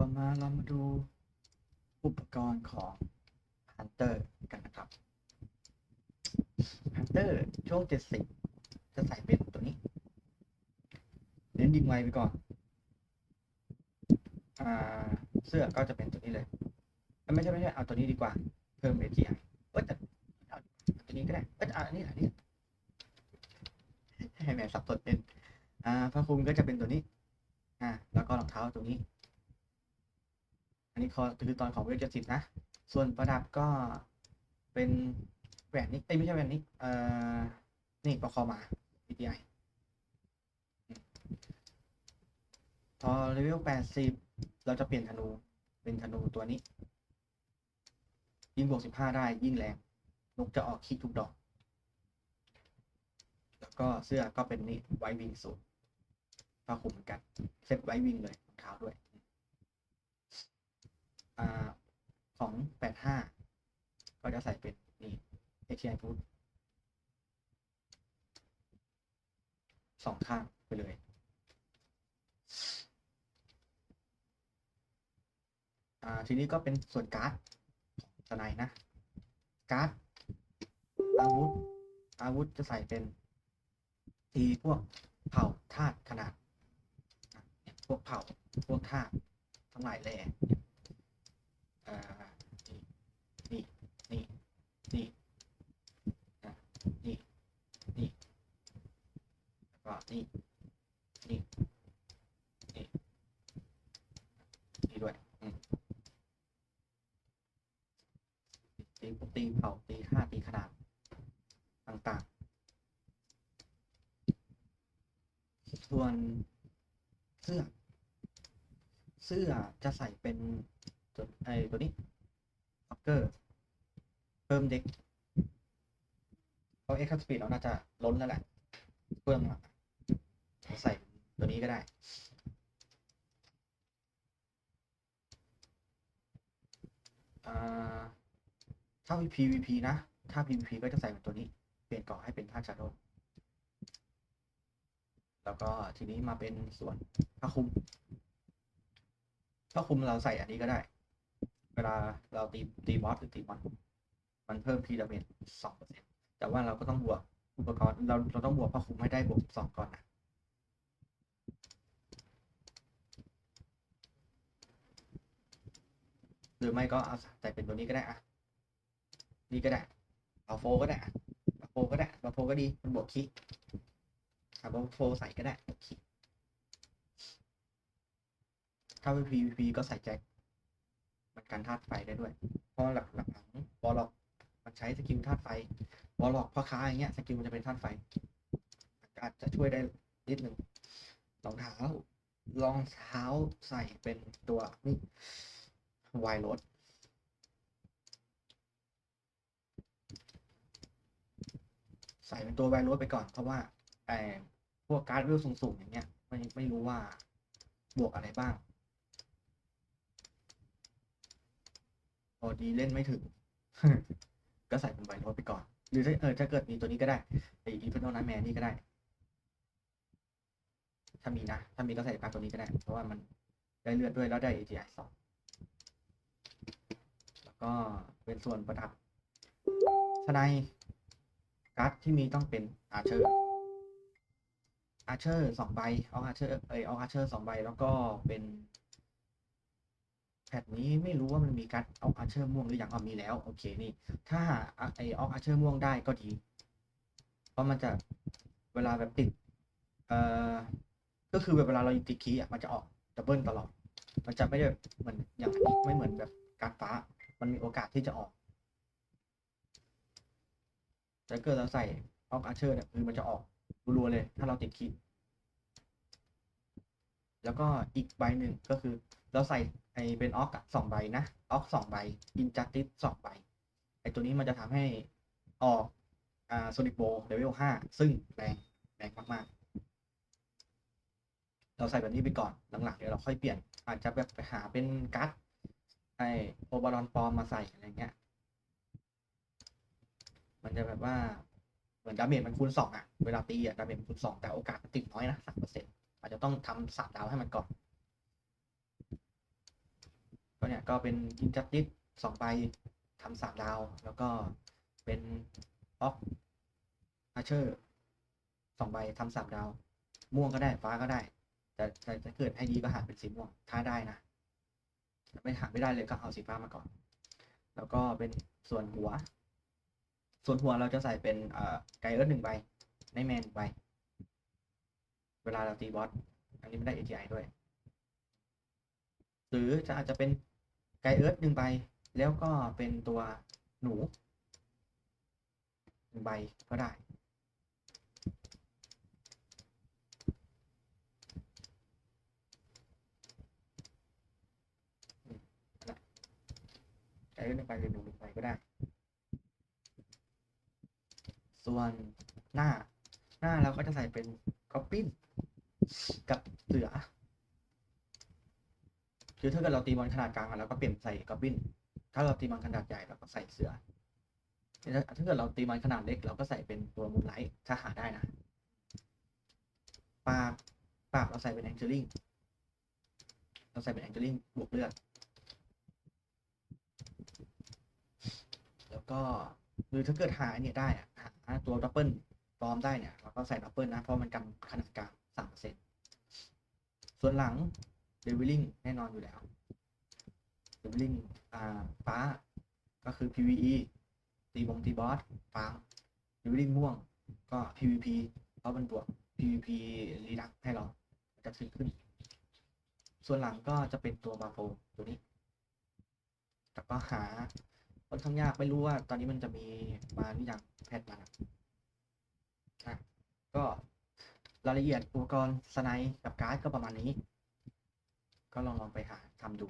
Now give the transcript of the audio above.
ต่อมาเรามาดูอุปกรณ์ของ Hunter กันนะครับ Hunter ช่วง 70 จะใส่เป็นตัวนี้ เน้นยิงไวไปก่อนอ่าเสื้อก็จะเป็นตัวนี้เลย ไม่ใช่ไม่ใช่เอาตัวนี้ดีกว่า เพิ่ม AGI เอ้ยแต่เอาตัวนี้ก็ได้ เอ้ยเอาอันนี้อันนี้ให้แม่สับสนเป็น อ่าผ้าคลุมก็จะเป็นตัวนี้ อ่า แล้วก็รองเท้าตัวนี้ นนี้คอคือตอนของเวทเจ็ดสิบนะ ส่วนประดับก็เป็นแหวนนี้เอ้ยไม่ใช่แหวนนี้เอ่อ นี่ประคอมา PTI พอเลเวลแปดสิบเราจะเปลี่ยนธนู เป็นธนูตัวนี้ ยิ่งบวกสิบห้าได้ยิ่งแรงนกจะออกคิดทุกดอก แล้วก็เสื้อก็เป็นนี่ไววิงสูทผ้าคลุมเหมือนกัน เซ็ตไววิงเลยรองเท้าด้วย ของแปดห้าก็จะใส่เป็นนี่ ATI Food สองข้างไปเลยอ่าทีนี้ก็เป็นส่วนการ์ดสไนนะ การ์ดอาวุธ อาวุธจะใส่เป็นตีพวกเผ่าธาตุขนาด พวกเผ่า พวกธาตุทั้งหลายแหล่อ่า นี่ นี่ นี่ นี่อะนี่ นี่ แล้วก็นี่ นี่ นี่ นี่ด้วยอืม ตีตีเผาตีท่าตีขนาดต่างๆ ส่วนเสื้อ เสื้อจะใส่เป็นตัวไอตัวนี้ล็อกเกอร์ เพิ่มเด็กเพราะเอ็กซ์สปีดเราน่าจะล้นแล้วแหละเพิ่มใส่ตัวนี้ก็ได้อ่า ถ้า PVP นะ ถ้า PVP ก็จะใส่เป็นตัวนี้ เปลี่ยนเกาะให้เป็นท่าชาโดแล้วก็ทีนี้มาเป็นส่วนผ้าคลุมผ้าคลุมเราใส่อันนี้ก็ได้ เวลาเราตีตีบอสหรือตีมอนมันเพิ่มพีดาเมจสองเปอร์เซ็นต์แต่ว่าเราก็ต้องบวกอุปกรณ์เราเราต้องบวกผ้าคลุมให้ได้บวกสองก่อนนะหรือไม่ก็เอาใส่เป็นตัวนี้ก็ได้อะ นี่ก็ได้เอาโฟก็ได้เอาโฟก็ได้เอาโฟก็ดีมันบวกคิเอาโฟใส่ก็ได้บวกคิถ้าเป็น PVP ก็ใส่แจ็คมันกันธาตุไฟได้ด้วย เพราะหลักหลักหลังบอลล็อกมันใช้สกิลธาตุไฟบอลล็อกพ่อค้าอย่างเงี้ยสกิลมันจะเป็นธาตุไฟอาจจะช่วยได้นิดหนึ่งรองเท้ารองเท้าใส่เป็นตัวนี่ไวโรด ใส่เป็นตัวไวโรดไปก่อน เพราะว่าไอ้พวกการ์ดเวสูงๆอย่างเงี้ยไม่ไม่รู้ว่าบวกอะไรบ้างพอดีเล่นไม่ถึง ก็ใส่เป็นไวโรดไปก่อน หรือถ้าเออถ้าเกิดมีตัวนี้ก็ได้ไอ้อีเวนต์นั้นแมนนี่ก็ได้ ถ้ามีนะ ถ้ามีก็ใส่การตัวนี้ก็ได้ เพราะว่ามันได้เลือดด้วยแล้วได้ AGI สองแล้วก็เป็นส่วนประดับสไนด์ การ์ดที่มีต้องเป็นอาเชอร์อาเชอร์สองใบเอาอาเชอร์เอยเอาอาเชอร์สองใบแล้วก็เป็นแพทนี้ไม่รู้ว่ามันมีการ์ดเอาอาเชอร์ม่วงหรือยังเอามีแล้ว โอเคนี่ ถ้าไอออกอาเชอร์ม่วงได้ก็ดี เพราะมันจะเวลาแบบติดเอ่อก็คือแบบเวลาเราติดคีย์อะมันจะออกดับเบิลตลอด มันจะไม่ได้เหมือนอย่างนนี้ไม่เหมือนแบบการ์ดฟ้า มันมีโอกาสที่จะออก แต่เกิดเราใส่ออกอาเชอร์เนี่ยคือมันจะออกรัวๆเลย ถ้าเราติดคีย์แล้วก็อีกใบหนึ่งก็คือ เราใส่ไอเป็นออกสองใบนะออกสองใบอินจัสติสสองใบไอตัวนี้มันจะทำให้ออกอ่าโซนิโบเลเวลห้าซึ่งแรงแรงมากๆ เราใส่แบบนี้ไปก่อนหลังๆเดี๋ยวเราค่อยเปลี่ยน อาจจะแบบไปหาเป็นกาดไอโอบารอนปอมมาใส่อะไรเงี้ย มันจะแบบว่าเหมือนดาเมจมันคูณสองอะเวลาตีอะดาเมจมันคูณสองแต่โอกาสมันติดน้อยนะสามเปอร์เซ็นต์อาจจะต้องทำสามดาวให้มันก่อน ก็เนี่ยก็เป็นอินจั s ติสสองใบทำสามดาว แล้วก็เป็นออกอาเชอร์สองใบทำสามดาว ม่วงก็ได้ฟ้าก็ได้ แต่แต่ถ้าเกิดให้ดีก็หาเป็นสีม่วงถ้าได้นะไม่หาไม่ได้เลยก็เอาสีฟ้ามาก่อน แล้วก็เป็นส่วนหัว ส่วนหัวเราจะใส่เป็นเอ่อไกเอิร์ธหนึ่งใบในแมนหนึ่งใบเวลาเราตีบอสอันนี้ไม่ได้ ATI ด้วย หรือจะอาจจะเป็นไกเอิร์ธหนึ่งใบแล้วก็เป็นตัวหนูหนึ่งใบก็ได้ ไกเอิร์ธหนึ่งใบหรือหนูหนึ่งใบก็ได้ ส่วนหน้า หน้าเราก็จะใส่เป็นก๊อปปิ้นกับเสือคือถ้าเกิดเราตีบอลขนาดกลางอะเราก็เปลี่ยนใส่กอบบินถ้าเราตีบอลขนาดใหญ่เราก็ใส่เสือถ้าเกิดเราตีบอลขนาดเล็กเราก็ใส่เป็นตัวมูนไลท์ถ้าหาได้นะปากปากเราใส่เป็นแองเจลิงเราใส่เป็นแองเจลิงบวกเลือดแล้วก็ หรือถ้าเกิดหาเนี่ยได้อะหาตัวดับเบิลปลอมได้เนี่ยเราก็ใส่ดับเบิลนะ เพราะมันกันขนาดกลางสามเปอร์เซ็นส่วนหลังเดวิลลิงแน่นอนอยู่แล้วเดวิลลิงอ่าฟ้า ก็คือ PVE ตีบงตีบอสฟ้าเดวิลลิงม่วงก็ PVP เพราะมันบวก PVP รีดักให้เรามันจะขึ้นขึ้น ส่วนหลังก็จะเป็นตัวบาโฟตัวนี้แต่ก็หา ค่อนข้างยากไม่รู้ว่า ตอนนี้มันจะมีมาหรือยังแพทมาอะก็รายละเอียดอุปกรณ์สไนด์กับการ์ดก็ประมาณนี้ ก็ลองลองไปหาทำดู